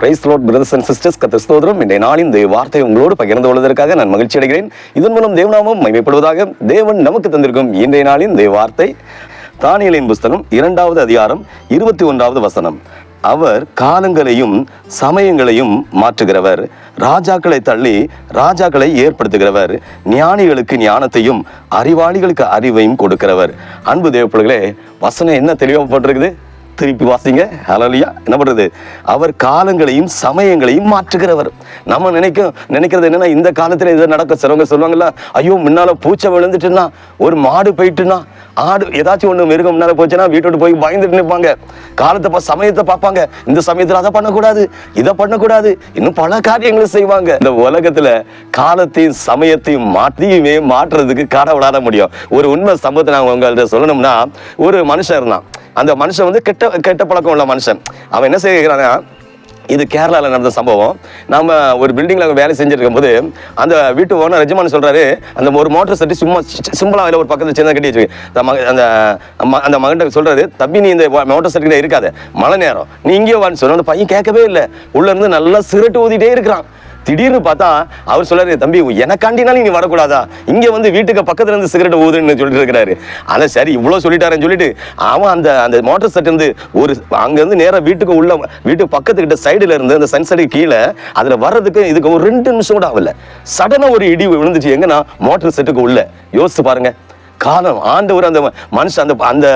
Praise Lord brothers and sisters கத்த ஸ்தோத்திரம். இன்றைய நாளின் இந்த வார்த்தை உங்களோடு பகிர்ந்து கொள்வதற்காக நான் மகிழ்ச்சி அடைகிறேன். இதன் மூலம் தேவநாமம் மகிமைப்படுவதாக தேவன் நமக்கு தந்திருக்கும் இன்றைய நாளின் இந்த வார்த்தை. தானியலின் புஸ்தகம் இரண்டாவது அதிகாரம் இருபத்தி ஒன்றாவது வசனம். அவர் காலங்களையும் சமயங்களையும் மாற்றுகிறவர். ராஜாக்களை தள்ளி ராஜாக்களை ஏற்படுத்துகிறவர். ஞானிகளுக்கு ஞானத்தையும் அறிவாளிகளுக்கு அறிவையும் கொடுக்கிறவர். அன்பு தேவப்பிள்ளைகளே வசனம் என்ன தெளிவாக போட்டிருக்குது? திருப்பி வாசிங்க. ஹலலியா என்ன பண்றது? அவர் காலங்களையும் சமயங்களையும் மாற்றுகிறவர். நம்ம நினைக்கும் நினைக்கிறது என்னன்னா இந்த காலத்துல இதை நடக்க சிலவங்க சொல்லுவாங்கல்ல ஐயோ முன்னால பூச்சை விழுந்துட்டுன்னா ஒரு மாடு போயிட்டுன்னா ஆடு ஏதாச்சும் ஒண்ணு மிருகம் முன்னால போச்சுன்னா வீட்டு விட்டு போய் பயந்துட்டு நிற்பாங்க. காலத்தை பா- சமயத்தை பார்ப்பாங்க. இந்த சமயத்துல அதை பண்ணக்கூடாது இதை பண்ணக்கூடாது. இன்னும் பல காரியங்களை செய்வாங்க. இந்த உலகத்துல காலத்தையும் சமயத்தையும் மாற்றியுமே மாற்றுறதுக்கு கடவுளால முடியும். ஒரு உண்மை சம்பவத்தை நான் உங்கள்கிட்ட சொல்லணும்னா ஒரு மனுஷன் இருந்தான். அந்த மனுஷன் வந்து கெட்ட கெட்ட பழக்கம் உள்ள மனுஷன். அவன் என்ன செய்கிறான்னா இது கேரளாவில் நடந்த சம்பவம். நம்ம ஒரு பில்டிங்கில் வேலை செஞ்சுருக்கும் போது அந்த வீட்டு ஓனர் எஜமான் சொல்கிறாரு அந்த ஒரு மோட்டர் செட்டு சும்மா சிம்பிளாக அதில் ஒரு பக்கத்தில் சின்ன கட்டி வச்சு அந்த அந்த ம- அந்த மகன்கிட்ட சொல்றாரு தம்பி நீ இந்த மோட்டர் செட்டுக்கிட்ட இருக்காது. மழை நேரம். நீ இங்கேயோ வான்னு சொன்ன அந்த பையன் கேட்கவே இல்லை. உள்ளேருந்து நல்லா சிரட்டு ஊதிட்டே இருக்கிறான். திடீர்னு பார்த்தா அவர் சொல்றாரு தம்பி எனக்காண்டினாலும் நீ வரக்கூடாதா? இங்க வந்து வீட்டுக்கு பக்கத்துல இருந்து சிகரெட் ஊதுன்னு சொல்லிட்டு இருக்கிறாரு. ஆனா சரி இவ்வளவு சொல்லிட்டாருன்னு சொல்லிட்டு அவன் அந்த அந்த மோட்டார் செட் இருந்து ஒரு அங்க இருந்து நேரம் வீட்டுக்கு உள்ள வீட்டுக்கு பக்கத்துக்கிட்ட சைடுல இருந்து அந்த சன்செட் கீழே அதுல வர்றதுக்கு இதுக்கு ஒரு ரெண்டு நிமிஷம் கூட ஆகல. சடனா ஒரு இடி விழுந்துச்சு. எங்கன்னா மோட்டர் செட்டுக்கு உள்ள. யோசிச்சு பாருங்க. காலம் ஆண்டவர் அந்த மனுஷன் அந்த அந்த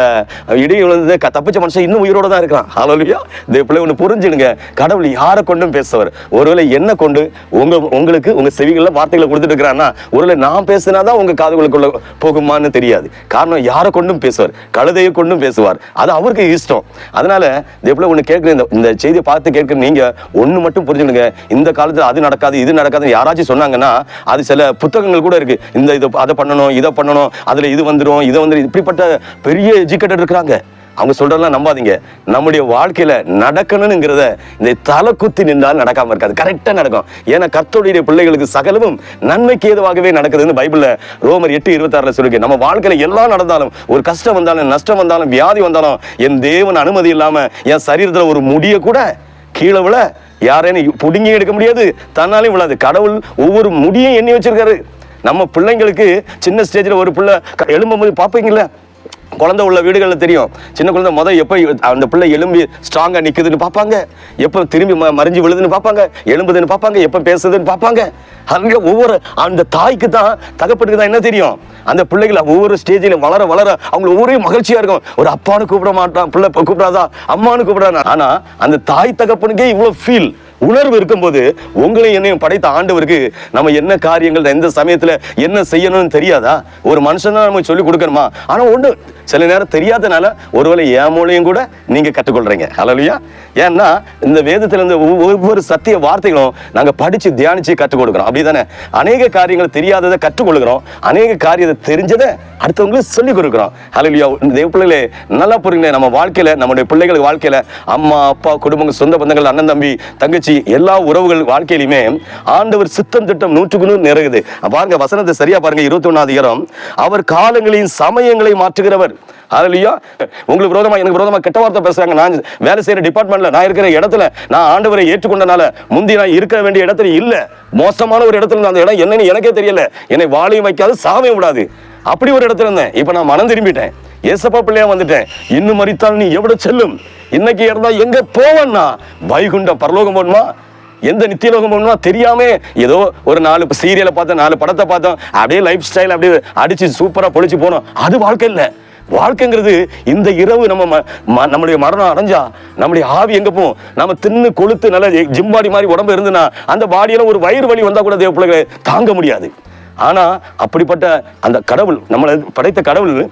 இடி விழுந்து தப்பிச்ச மனுஷன் இன்னும் உயிரோட தான் இருக்கிறான் ஹalleluya இந்த பிள்ளை ஒன்று புரிஞ்சுடுங்க கடவுள் யாரை கொண்டும் பேசுவார்? ஒருவேளை என்ன கொண்டு உங்க உங்களுக்கு உங்க செவிகளில் வார்த்தைகளை கொடுத்துட்டு இருக்கிறான்னா ஒருவேளை நான் பேசினாதான் உங்க காதுகளுக்குள்ள போகுமான்னு தெரியாது. காரணம் யாரை கொண்டும் பேசுவார்? கழுதையை கொண்டும் பேசுவார். அது அவருக்கு இஷ்டம். அதனால இந்த பிள்ளை ஒன்று கேட்குற இந்த இந்த செய்தியை பார்த்து கேட்குற நீங்க ஒன்று மட்டும் புரிஞ்சுடுங்க இந்த காலத்தில் அது நடக்காது இது நடக்காதுன்னு யாராச்சும் சொன்னாங்கன்னா அது சில புத்தகங்கள் கூட இருக்கு. இந்த இதை அதை பண்ணணும் இதை பண்ணணும் அதில் இது வந்துடும் இதை வந்துடும் இப்படிப்பட்ட பெரிய எஜுகேட்டட் இருக்கிறாங்க. அவங்க சொல்றதெல்லாம் நம்பாதீங்க. நம்முடைய வாழ்க்கையில நடக்கணுங்கிறத இந்த தலை குத்தி நின்றால் நடக்காம இருக்காது. கரெக்டா நடக்கும். ஏன்னா கத்தோடைய பிள்ளைகளுக்கு சகலமும் நன்மைக்கு ஏதுவாகவே நடக்குதுன்னு பைபிள்ல ரோமர் எட்டு இருபத்தாறுல சொல்லிருக்கு. நம்ம வாழ்க்கையில எல்லாம் நடந்தாலும் ஒரு கஷ்டம் வந்தாலும் நஷ்டம் வந்தாலும் வியாதி வந்தாலும் என் தேவன் அனுமதி இல்லாம என் சரீரத்துல ஒரு முடிய கூட கீழே விழ யாரையும் புடுங்கி எடுக்க முடியாது. தன்னாலையும் விழாது. கடவுள் ஒவ்வொரு முடியும் எண்ணி வச்சிருக்காரு. நம்ம பிள்ளைங்களுக்கு சின்ன ஸ்டேஜில் ஒரு பிள்ளை க- எழும்பும் போது பார்ப்பீங்கல்ல? குழந்தை உள்ள வீடுகளில் தெரியும். சின்ன குழந்தை மொதல் எப்போ அந்த பிள்ளை எலும்பி ஸ்ட்ராங்காக நிற்குதுன்னு பார்ப்பாங்க. எப்போ திரும்பி ம- மறைஞ்சு விழுதுன்னு பார்ப்பாங்க. எலும்புதுன்னு பார்ப்பாங்க. எப்போ பேசுதுன்னு பார்ப்பாங்க. அங்கே ஒவ்வொரு அந்த தாய்க்கு தான் தகப்பனுக்கு தான் என்ன தெரியும்? அந்த பிள்ளைகளை ஒவ்வொரு ஸ்டேஜில் வளர வளர அவங்க ஒவ்வொரு மகிழ்ச்சியாக இருக்கும். ஒரு அப்பான்னு கூப்பிட மாட்டான் பிள்ளை கூப்பிடாதா? அம்மான்னு கூப்பிடாதான் ஆனால் அந்த தாய் தகப்பனுக்கே இவ்வளோ ஃபீல் உணர்வு இருக்கும்போது உங்களை என்னையும் படைத்த ஆண்டவருக்கு நம்ம என்ன காரியங்கள் எந்த சமயத்தில் என்ன செய்யணும்னு தெரியாதா? ஒரு மனுஷன் தான் நம்ம சொல்லிக் கொடுக்கணுமா? ஆனால் ஒன்று சில நேரம் தெரியாதனால ஒருவேளை என் மூலையும் கூட நீங்கள் கற்றுக்கொள்றீங்க. ஹalleluya. ஏன்னா இந்த வேதத்தில் இருந்து ஒவ்வொரு ஒவ்வொரு சத்திய வார்த்தைகளும் நாங்கள் படித்து தியானிச்சு கற்றுக் கொடுக்குறோம். அப்படி தானே அநேக காரியங்கள் தெரியாததை கற்றுக்கொள்கிறோம் அநேக காரியத்தை தெரிஞ்சதை அடுத்தவங்களுக்கு சொல்லிக் கொடுக்குறோம். ஹalleluya. இந்த தேவ பிள்ளைகளே நல்லா புரியுங்களேன் நம்ம வாழ்க்கையில் நம்முடைய பிள்ளைகள் வாழ்க்கையில் அம்மா அப்பா குடும்பங்கள் சொந்த பந்தங்கள் அண்ணன் தம்பி தங்கச்சி எல்லா உறவுகள் வாழ்க்கையிலுமே ஆண்டவர் சித்தம் திட்டம் நூற்றுக்கு நூறு நிறைகுது பாருங்க வசனத்தை சரியா பாருங்க இருபத்தி ஒன்னாவது அவர் காலங்களின் சமயங்களை மாற்றுகிறவர். ஹalleluya. உங்களுக்கு விரோதமா எனக்கு விரோதமா கெட்ட வார்த்தை பேசுறாங்க. நான் வேலை செய்யற டிபார்ட்மெண்ட்ல நான் இருக்கிற இடத்துல நான் ஆண்டவரை ஏற்றுக்கொண்டனால முந்தி நான் இருக்க வேண்டிய இடத்துல இல்ல. மோசமான ஒரு இடத்துல அந்த இடம் என்னன்னு எனக்கே தெரியல. என்னை வாழையும் வைக்காது சாவையும் விடாது. அப்படி ஒரு இடத்துல இருந்தேன். இப்ப நான் மனம் திரும்பிட்டேன். ஏசப்பா பிள்ளையா வந்துட்டேன். இன்னும் மறித்தால் நீ எவ்வளவு செல்லும்? இன்னைக்கு இருந்தா எங்க போவன்னா? வைகுண்டம் பரலோகம் போகணுமா எந்த நித்தியலோகம் போகணுமா தெரியாம. ஏதோ ஒரு நாலு சீரியலை பார்த்தோம் நாலு படத்தை பார்த்தோம் அப்படியே லைஃப் ஸ்டைல் அப்படியே அடிச்சு சூப்பரா பொழிச்சு போனோம். அது வாழ்க்கை இல்லை. வாழ்க்கைங்கிறது இந்த இரவு நம்ம ம- ம- நம்முடைய மரணம் அடைஞ்சா நம்முடைய ஆவி எங்க போகும்? நம்ம தின்னு கொளுத்து நல்ல ஜிம்பாடி மாதிரி உடம்பு இருந்துன்னா அந்த பாடியெல்லாம் ஒரு வயிறு வலி வந்தா கூட தேவ தாங்க முடியாது. ஆனா அப்படிப்பட்ட அந்த கடவுள் நம்மளை படைத்த கடவுள்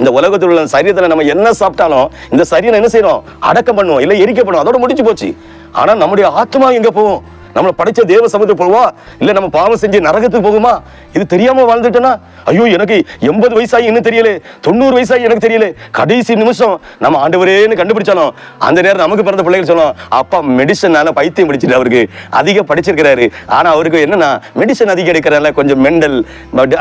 இந்த உலகத்தில் உள்ள சரீரத்தில் நம்ம என்ன சாப்பிட்டாலும் இந்த சரீரம் என்ன செய்யணும்? அடக்கம் பண்ணுவோம் இல்லை எரிக்க பண்ணுவோம் அதோட முடிச்சு போச்சு. ஆனா நம்முடைய ஆத்மா எங்க போகும்? நம்மளை படைச்ச தேவ சமூகத்துக்கு போவா இல்ல நம்ம பாவம் செஞ்சு நரகத்துக்கு போகுமா? இது தெரியாம வாழ்ந்துட்டேன்னா ஐயோ எனக்கு எண்பது வயசாகி இன்னும் தெரியல. தொண்ணூறு வயசாகி எனக்கு தெரியல. கடைசி நிமிஷம் நம்ம ஆண்டவரேன்னு கண்டுபிடிச்சாலும் அந்த நேரம் நமக்கு பிறந்த பிள்ளைகள் சொல்லும் அப்பா மெடிசனால பைத்தியம் படிச்சுட்டு அவருக்கு. அதிக படிச்சிருக்கிறாரு. ஆனா அவருக்கு என்னன்னா மெடிசன் அதிகம் எடுக்கிறனால கொஞ்சம் மெண்டல்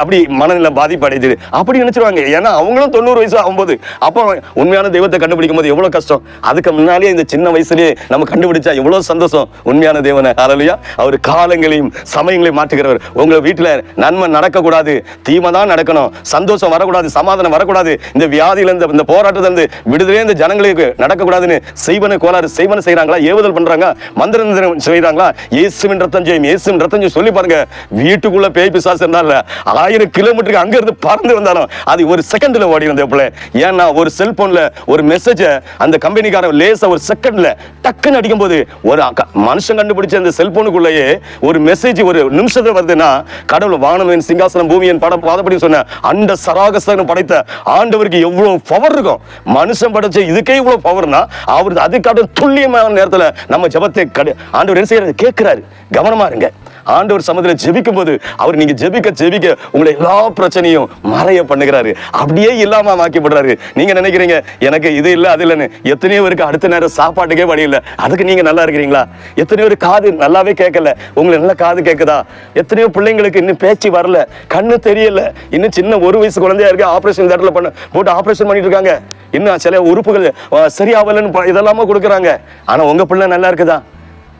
அப்படி மனநிலை பாதிப்பு அடையுது அப்படி நினைச்சிருவாங்க. ஏன்னா அவங்களும் தொண்ணூறு வயசு ஆகும்போது அப்போ உண்மையான தெய்வத்தை கண்டுபிடிக்கும் போது எவ்வளவு கஷ்டம்? அதுக்கு முன்னாலேயே இந்த சின்ன வயசுலயே நம்ம கண்டுபிடிச்சா எவ்வளவு சந்தோஷம் உண்மையான தேவனை. ஹalleluya அவர் காலங்களையும் சமயங்களையும் மாற்றுகிறவர். உங்களை வீட்டில் நன்மை நடக்கக்கூடாது தீமை தான் நடக்கணும் சந்தோஷம் வரக்கூடாது சமாதானம் வரக்கூடாது. இந்த வியாதியிலேருந்து இந்த போராட்டத்துல விடுதலையே இந்த ஜனங்களுக்கு நடக்கக்கூடாதுன்னு செய்வன கோளாறு செய்வன செய்கிறாங்களா ஏவுதல் பண்ணுறாங்க மந்திரம் செய்கிறாங்களா இயேசுவின் ரத்தம் ஜெயம் இயேசுவின் ரத்தம் ஜெயம் சொல்லி பாருங்க. வீட்டுக்குள்ள பேய் பிசாசு இருந்தால ஆயிரம் கிலோமீட்டருக்கு அங்கேருந்து பறந்து வந்தாலும் அது ஒரு செகண்டில் ஓடி வந்த பிள்ளை ஏன்னா ஒரு செல்போனில் ஒரு மெசேஜை அந்த கம்பெனிக்காரன் லேசா ஒரு செகண்டில் டக்குன்னு அடிக்கும் போது ஒரு மனுஷன் கண்டுபிடிச்ச அந்த செல்போனுக்குள்ளேயே ஒரு மெசேஜ் ஒரு நிமிஷத்தில் வருதுன்னா கடவுள் வானவன் சிங்காசனம் பூமியின் படம் பாதப்படி சொன்ன அண்ட சராகசனம் படைத்த ஆண்டவருக்கு எவ்வளோ பவர் இருக்கும். மனுஷன் படைச்ச இதுக்கே இவ்வளோ பவர்னா அவர் அதுக்காக துல்லியமான நேரத்தில் நம்ம ஜெபத்தை கடு- ஆண்டவர் என்ன செய்யறது கேட்கிறாரு. கவனமா இருங்க. ஆண்டவர் சமத்துல ஜெபிக்கும் போது அவர் நீங்க ஜெபிக்க ஜெபிக்க உங்களை எல்லா பிரச்சனையும் மறைய பண்ணுகிறாரு. அப்படியே இல்லாம மாக்கிப்படுறாரு நீங்க நினைக்கிறீங்க எனக்கு இது இல்ல அது இல்லைன்னு. எத்தனையோ பேருக்கு அடுத்த நேரம் சாப்பாட்டுக்கே வழி இல்ல. அதுக்கு நீங்க நல்லா இருக்கிறீங்களா? எத்தனையோ பேர் காது நல்லாவே கேட்கல. உங்களுக்கு நல்ல காது கேட்குதா? எத்தனையோ பிள்ளைங்களுக்கு இன்னும் பேச்சு வரல. கண்ணு தெரியல. இன்னும் சின்ன ஒரு வயசு குழந்தையா இருக்கு ஆபரேஷன் தேட்டர்ல பண்ண போட்டு ஆபரேஷன் பண்ணிட்டு இருக்காங்க. இன்னும் சில உறுப்புகள் அஹ், சரியாவலன்னு ப- கொடுக்குறாங்க. ஆனா உங்க பிள்ளை நல்லா இருக்குதா?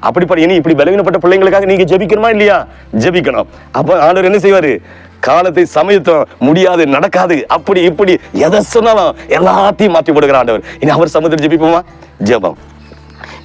அப்படிப்பட்ட இனி இப்படி பலவீனப்பட்ட பிள்ளைங்களுக்காக நீங்க ஜெபிக்கணுமா இல்லையா? ஜெபிக்கணும். அப்ப ஆண்டவர் என்ன செய்வாரு? காலத்தை சமயத்தம் முடியாது நடக்காது. அப்படி இப்படி எதை சொன்னாலும் எல்லாத்தையும் மாற்றி போடுகிற ஆண்டவர். இனி அவர் சமயத்தில் ஜெபிப்போமா? ஜெபம்.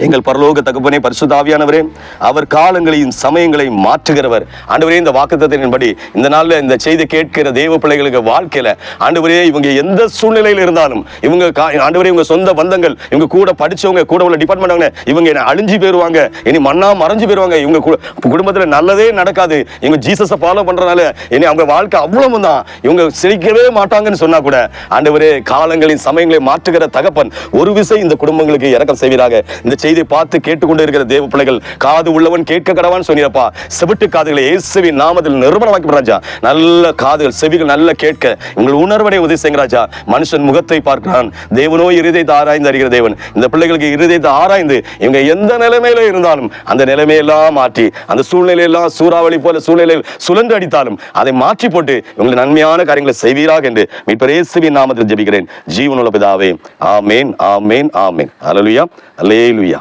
எங்கள் பரலோக தகப்பனே பரிசுதாவியானவரே அவர் காலங்களையும் சமயங்களையும் மாற்றுகிறவர். ஆண்டவரே இந்த வாக்குத்தத்தின்படி இந்த நாளில் இந்த செய்தி கேட்கிற தெய்வ பிள்ளைகளுக்கு வாழ்க்கையில ஆண்டவரே இவங்க எந்த சூழ்நிலையில இருந்தாலும் இவங்க ஆண்டவரே இவங்க சொந்த பந்தங்கள் இவங்க கூட படிச்சவங்க கூட உள்ள டிபார்ட்மெண்ட் இவங்க என்ன அழிஞ்சு போயிருவாங்க இனி மண்ணா மறைஞ்சு போயிடுவாங்க இவங்க குடும்பத்தில் குடும்பத்துல நல்லதே நடக்காது இவங்க ஜீசஸை ஃபாலோ பண்ணுறனால இனி அவங்க வாழ்க்கை அவ்வளவு தான் இவங்க சிரிக்கவே மாட்டாங்கன்னு சொன்னா கூட ஆண்டவரே காலங்களின் சமயங்களை மாற்றுகிற தகப்பன் ஒரு விசை இந்த குடும்பங்களுக்கு இறக்கம் செய்வீராக. இந்த செய்தி பார்த்து கேட்டுக்கொண்டு இருக்கிற தேவ பிள்ளைகள் காது உள்ளவன் கேட்க கடவான்னு சொன்னீரப்பா. செவிட்டு காதுகளை இயேசுவின் நாமத்தில் நிறுவனமாக்கி ராஜா. நல்ல காதுகள் செவிகள் நல்ல கேட்க உங்கள் உணர்வடை உதவி செய்யுங்க ராஜா. மனுஷன் முகத்தை பார்க்கிறான். தேவனோ இருதயத்தை ஆராய்ந்து அறிகிற தேவன். இந்த பிள்ளைகளுக்கு இருதயத்தை ஆராய்ந்து இவங்க எந்த நிலைமையில இருந்தாலும் அந்த நிலைமையெல்லாம் மாற்றி அந்த சூழ்நிலையெல்லாம் சூறாவளி போல சூழ்நிலையில் சுழன்று அடித்தாலும் அதை மாற்றி போட்டு இவங்களுக்கு நன்மையான காரியங்களை செய்வீராக என்று மீட்பரேசுவின் நாமத்தில் ஜபிக்கிறேன். ஜீவனுள்ள பிதாவே ஆமேன் ஆமேன் ஆமேன். அலலுயா அலேலுயா